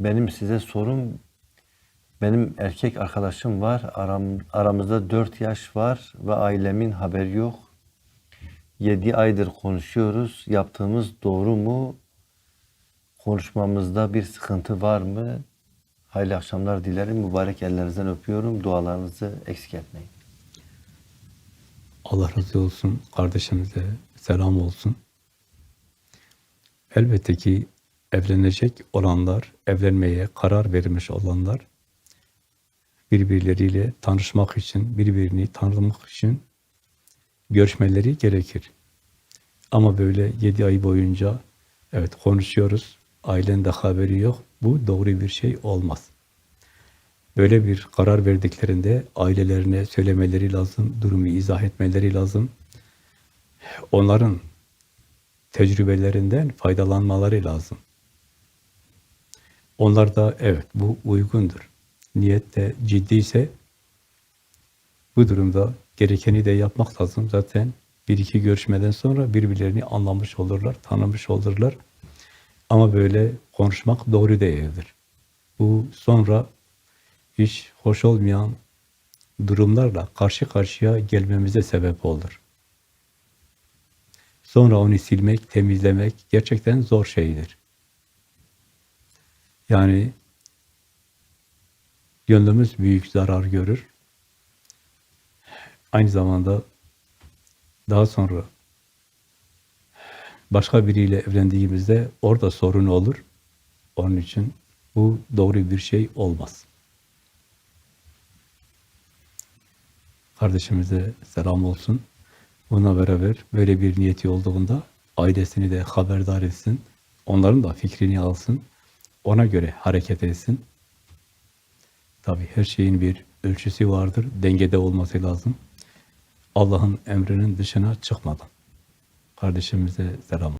benim size sorum benim erkek arkadaşım var. Aram, aramızda 4 yaş var ve ailemin haberi yok. 7 aydır konuşuyoruz. Yaptığımız doğru mu? Konuşmamızda bir sıkıntı var mı? Hayırlı akşamlar dilerim. Mübarek ellerinizden öpüyorum. Dualarınızı eksik etmeyin. Allah razı olsun. Kardeşimize selam olsun. Elbette ki evlenecek olanlar, evlenmeye karar vermiş olanlar birbirleriyle tanışmak için, birbirini tanımak için görüşmeleri gerekir. Ama böyle yedi ay boyunca evet konuşuyoruz, ailen de haberi yok. Bu doğru bir şey olmaz. Böyle bir karar verdiklerinde ailelerine söylemeleri lazım, durumu izah etmeleri lazım. Onların tecrübelerinden faydalanmaları lazım. Onlar da evet bu uygundur. Niyet de ciddiyse bu durumda gerekeni de yapmak lazım. Zaten bir iki görüşmeden sonra birbirlerini anlamış olurlar, tanımış olurlar. Ama böyle konuşmak doğru değildir. Bu sonra hiç hoş olmayan durumlarla karşı karşıya gelmemize sebep olur. Sonra onu silmek, temizlemek gerçekten zor şeydir. Yani gönlümüz büyük zarar görür. Aynı zamanda daha sonra başka biriyle evlendiğimizde orada sorun olur. Onun için bu doğru bir şey olmaz. Kardeşimize selam olsun. Buna beraber böyle bir niyeti olduğunda ailesini de haberdar etsin. Onların da fikrini alsın. Ona göre hareket etsin. Tabii her şeyin bir ölçüsü vardır. Dengede olması lazım. Allah'ın emrinin dışına çıkmadan. Kardeşimize selam.